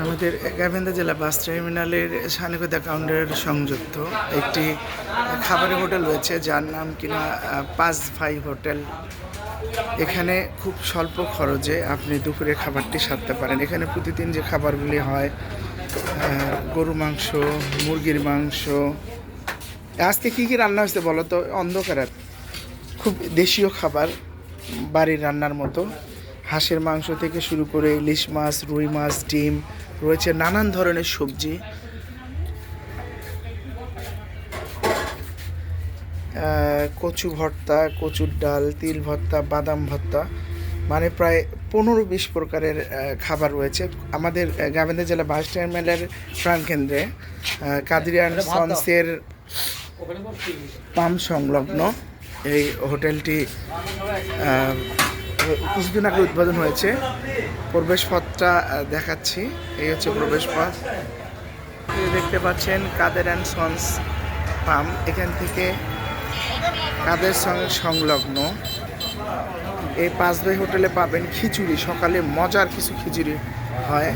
আমাদের গাইবান্ধা জেলা বাস টার্মিনালের সানিকত অ্যাকাউন্টের সংযুক্ত একটি খাবারের হোটেল রয়েছে, যার নাম কিনা পাঁচ ভাই হোটেল। এখানে খুব স্বল্প খরচে আপনি দুপুরে খাবারটি সারতে পারেন। এখানে প্রতিদিন যে খাবারগুলি হয় গরু মাংস, মুরগির মাংস। আজকে কী কী রান্না হয়েছে বলো তো? অন্ধকারাত খুব দেশীয় খাবার, বাড়ির রান্নার মতো। হাঁসের মাংস থেকে শুরু করে ইলিশ মাছ রুই মাছ ডিম রয়েছে নানান ধরনের সবজি। কচু ভর্তা কচুর ডাল তিল ভর্তা বাদাম ভর্তা মানে প্রায় পনেরো বিশ প্রকারের খাবার রয়েছে। আমাদের গাইবান্ধা জেলা বাস টার্মিনালের প্রাণকেন্দ্রে কাদিরিয়ান সন্সের পাম্প সংলগ্ন এই হোটেলটি কিছুদিন আগে উদ্বোধন হয়েছে। প্রবেশ পথটা দেখাচ্ছি। এই হচ্ছে প্রবেশ পথ এই দেখতে পাচ্ছেন কাদের অ্যান্ড সন্স পাম্প এখান থেকে কাদের সঙ্গে সংলগ্ন। এই পাঁচ ভাই হোটেলে পাবেন খিচুড়ি। সকালে মজার কিছু খিচুড়ি হয়।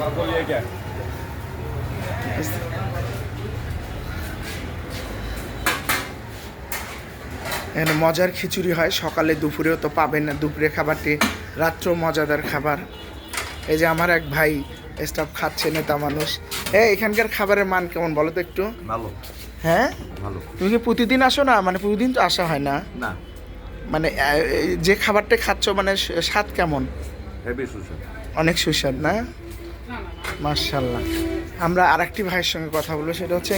এখানে মজার খিচুড়ি হয় সকালে দুপুরেও তো পাবেন না। দুপুরে খাবারটি রাত্র মজাদার খাবার। এই যে আমার এক ভাই স্টাফ খাচ্ছে নেতা মানুষ। হ্যাঁ এখানকার খাবারের মান কেমন বলো তো একটু? ভালো। হ্যাঁ? ভালো। তুমি কি প্রতিদিন আসো না? মানে প্রতিদিন তো আসা হয় না। না। মানে যে খাবারটা খাচ্ছ মানে স্বাদ কেমন? অনেক সুস্বাদ না? মার্শাল্লাহ আমরা আরেকটি ভাইয়ের সঙ্গে কথা বলব সেটা হচ্ছে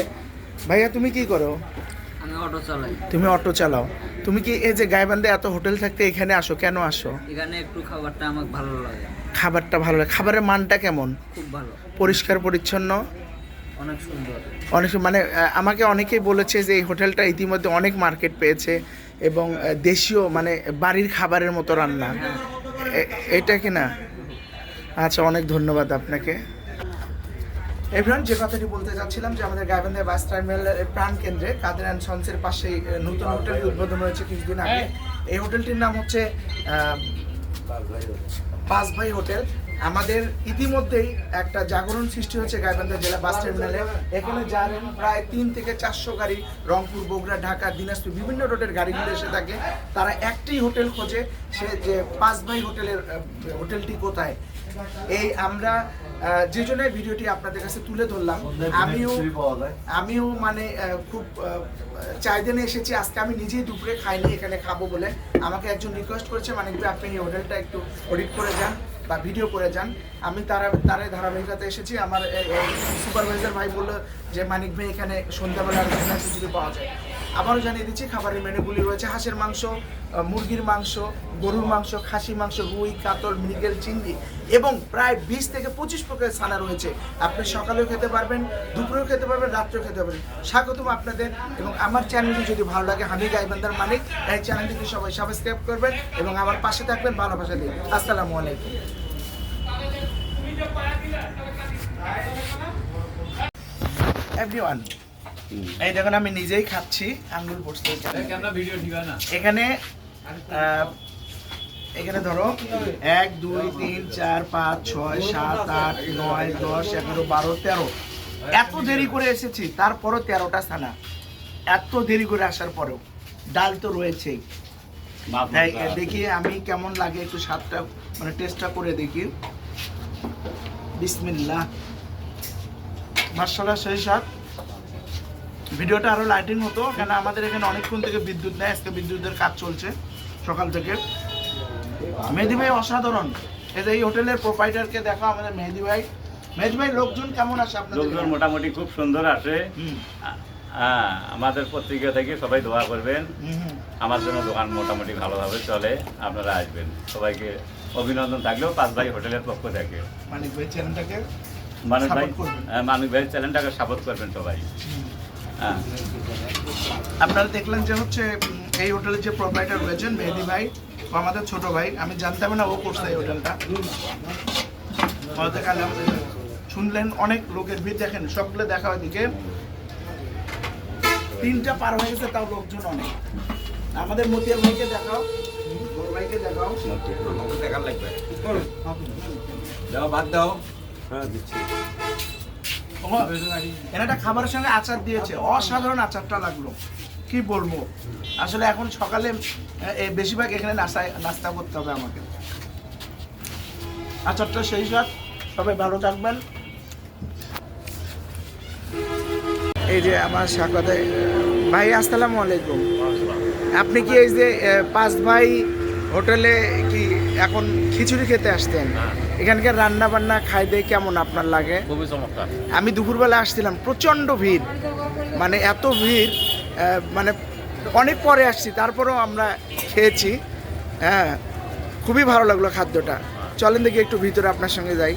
ভাইয়া তুমি কি করো? আমি অটো চালাই। তুমি অটো চালাও। তুমি কি এই যে গাইবান্ধে এত হোটেল থাকতে এখানে আসো? কেন আসো? এখানে একটু খাবারটা আমার ভালো লাগে। খাবারটা ভালো লাগে। খাবারের মানটা কেমন? খুব ভালো। পরিষ্কার পরিচ্ছন্ন? অনেক সুন্দর। অনেক মানে আহ, আমাকে অনেকেই বলেছে যে এই হোটেলটা ইতিমধ্যে অনেক মার্কেট পেয়েছে এবং আহ, দেশীয় মানে বাড়ির খাবারের মতো রান্না। এ- এটা কি না আচ্ছা অনেক ধন্যবাদ আপনাকে। এভরিওয়ান যে কথাটি বলতে চাচ্ছিলাম যে আমাদের গাইবান্ধা বাস টার্মিনালের প্রাণ কেন্দ্রে কাদের অ্যান্ড সন্সের পাশে নতুন হোটেল উদ্বোধন হয়েছে কিছুদিন আগে। এই হোটেলটির নাম হচ্ছে আহ, পাঁচ ভাই হোটেল। আমাদের ইতিমধ্যেই একটা জাগরণ সৃষ্টি হচ্ছে গাইবান্ধা জেলা বাস টার্মিনালে। এখানে জানেন প্রায় তিন থেকে চারশো গাড়ি রংপুর বগুড়া ঢাকা দিনাজপুর বিভিন্ন রোডের গাড়িগুলো এসে থাকে। তারা একটি হোটেল খোঁজে সে যে পাঁচ ভাই হোটেলের হোটেলটি কোথায়? এই আমরা যে জন্য ভিডিওটি আপনাদের কাছে তুলে ধরলাম আমিও আমিও মানে খুব নিয়ে এসেছি আজকে আমি নিজেই দুপুরে খাইনি এখানে খাব বলে। আমাকে একজন রিকোয়েস্ট করেছে মানে আপনি এই হোটেলটা একটু অডিট করে যান। বা ভিডিও করে যান। আমি তারা তারাই ধারাবাহিকতা এসেছি। আমার সুপারভাইজার ভাই বলল যে, মানিক ভাই, এখানে সন্ধ্যাবেলার যদি পাওয়া যায়। আবারও জানিয়ে দিচ্ছি, খাবারের মেনুগুলি রয়েছে। হাঁসের মাংস মুরগির মাংস, গরুর মাংস খাসি মাংস, রুই, কাতল, মৃগেল, চিংড়ি এবং প্রায় বিশ থেকে পঁচিশ প্রকারের ছানা রয়েছে। আপনি সকালেও খেতে পারবেন, দুপুরেও খেতে পারবেন, রাত্রেও খেতে পারবেন। স্বাগতম আপনাদের এবং আমার চ্যানেলটি যদি ভালো লাগে হামি গাইবান্দার মানিক এই চ্যানেলটিকে সবাই সাবস্ক্রাইব করবেন এবং আমার পাশে থাকবেন ভালোবাসা দিয়ে। আসসালামু আলাইকুম। এভরিওয়ান এই দেখুন আমি নিজেই খাচ্ছি আঙ্গুল পড়ছে এখানে আহ, এখানে ধরো এক দুই তিন চার পাঁচ ছয় সাত আট নয় দশ এগারো বারো তেরো। এত দেরি করে এসেছি তারপরও তেরোটা ছানা। এত দেরি করে আসার পরেও ডাল তো রয়েছেই। দেখি আমি কেমন লাগে একটু স্বাদটা মানে টেস্টটা করে দেখি। বিসমিল্লাহ। মার্শাল্লাহ সেই স্বাদ। ভিডিওটা আরও লাইটিং হতো কেন আমাদের এখানে অনেকক্ষণ থেকে বিদ্যুৎ নেয় আজকে বিদ্যুতের কাজ চলছে সকাল থেকে। মেহেদি ভাই অসাধারণ। এই যে এই হোটেলের প্রোপাইটারকে দেখো আমাদের মেহেদি ভাই। মেহেদি ভাই লোকজন কেমন আসে আপনাদের লোকজন মোটামুটি খুব সুন্দর আসে হ্যাঁ আমাদের পত্রিকা থেকে সবাই দোয়া করবেন। আমার জন্য দোকান মোটামুটি ভালোভাবে চলে আপনারা আসবেন। সবাইকে অভিনন্দন থাকলেও পাঁচ ভাই হোটেলের পক্ষ থেকে। মানিক ভাই চ্যানেলটাকে মানুষ ভাই। হ্যাঁ, মানুষ ভাই চ্যানেলটাকে সাপোর্ট করবেন সবাই। হ্যাঁ। আপনারা দেখলেন যে হচ্ছে এই হোটেলের যে প্রোপাইটার রয়েছেন মেহেদি ভাই ও আমাদের ছোট ভাই। আমি জানতাম না ও করছে এই হোটেলটা। শুনলেন অনেক লোকের ভিড় দেখেন সবগুলো দেখা ওইদিকে। তিনটা পার হয়ে গেছে তাও লোকজন অনেক। আমাদের মতিয়ার ভাইকে দেখাও। সবাইকে দেখাও। দেখার লাগবে। দাও। ভাত দাও এরা একটা খাবারের সঙ্গে আচার দিয়েছে। অসাধারণ আচারটা লাগল। কি বলব? আসলে এখন সকালে বেশিরভাগ এখানে নাস্তা নাস্তা করতে হবে আমাকে। আচারটা সেই সাথ সবাই ভালো থাকবেন। এই যে আমার সাকতে ভাই, আসসালামু আলাইকুম। আপনি কি এই যে পাঁচ ভাই হোটেলে কি এখন খিচুড়ি খেতে আসতেন। এখানকার রান্না বান্না খাই দিয়ে কেমন আপনার লাগে? খুবই চমৎকার। আমি দুপুরবেলা আসছিলাম প্রচণ্ড ভিড়। মানে এত ভিড় মানে অনেক পরে আসছি তারপরেও আমরা খেয়েছি। হ্যাঁ খুবই ভালো লাগল খাদ্যটা। চলেন দেখি একটু ভিতরে আপনার সঙ্গে যাই।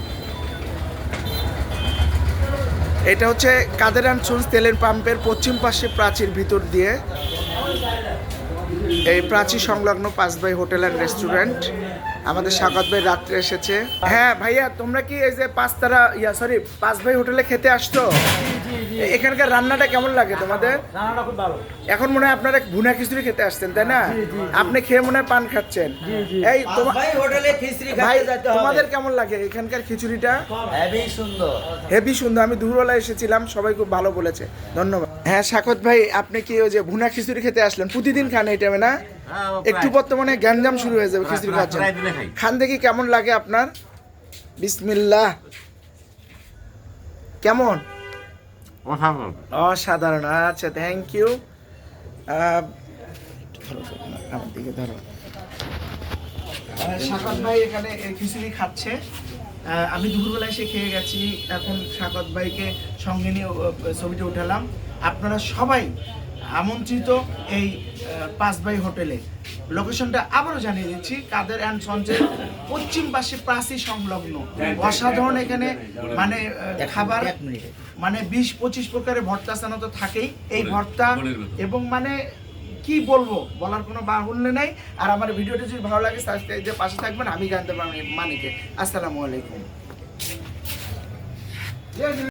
এটা হচ্ছে কাদের অ্যান্ড তেলের পাম্পের পশ্চিম পাশে প্রাচীর ভিতর দিয়ে এই প্রাচী সংলগ্ন পাঁচ ভাই হোটেল অ্যান্ড রেস্টুরেন্ট আমাদের স্বাগত ভাই রাত্রে এসেছে। হ্যাঁ ভাইয়া, তোমরা কি এই যে পাঁচ তারা ইয়া সরি পাঁচ ভাই হোটেলে খেতে আসছো? এখানকার রান্নাটা কেমন লাগে তোমাদের? রান্নাটা খুব ভালো। এখন মনে হয় আপনারা ভুনা খিচুড়ি খেতে আসছেন তাই না? আপনি খেয়ে মনে হয় পান খাচ্ছেন। এই ভাই হোটেলে খিচড়ি ভাই তোমাদের কেমন লাগে এখানকার খিচুড়িটা? হেভি সুন্দর। হেভি সুন্দর। আমি দুপুরবেলা এসেছিলাম সবাই খুব ভালো বলেছে। ধন্যবাদ। হ্যাঁ সাকত ভাই আপনি কি ওই যে ভুনা খিচুড়ি খেতে আসলেন? প্রতিদিন খান এই টাইমে না? একটু বর্তমানে গ্যাঞ্জাম শুরু হয়ে যাবে খিচুড়ি খাচ্ছেন খান দেখি কেমন লাগে আপনার? বিসমিল্লাহ। কেমন? অসাধারণ আচ্ছা থ্যাংক ইউ আমার দিকে ধরো। সাকত ভাই এখানে খিচুড়ি খাচ্ছে। আমি দুপুরবেলা এসে খেয়ে গেছি। এখন সাকত ভাইকে সঙ্গে নিয়ে ছবিটা উঠালাম। আপনারা সবাই আমন্ত্রিত এই আহ, পাঁচ ভাই হোটেলে। লোকেশনটা আবারও জানিয়ে দিচ্ছি কাদের অ্যান্ড সঞ্চের পশ্চিম পাশে প্রাচী সংলগ্ন। অসাধারণ এখানে মানে খাবার মানে বিশ পঁচিশ প্রকারের ভর্তা স্থান তো থাকেই এই ভর্তা। এবং মানে কি বলব বলার কোনো বাহুল্য নেই। আর আমার ভিডিওটি যদি ভালো লাগে সাবস্ক্রাইবের পাশে থাকবেন। আমি জানতে পারব মানিকে। আসসালামু আলাইকুম।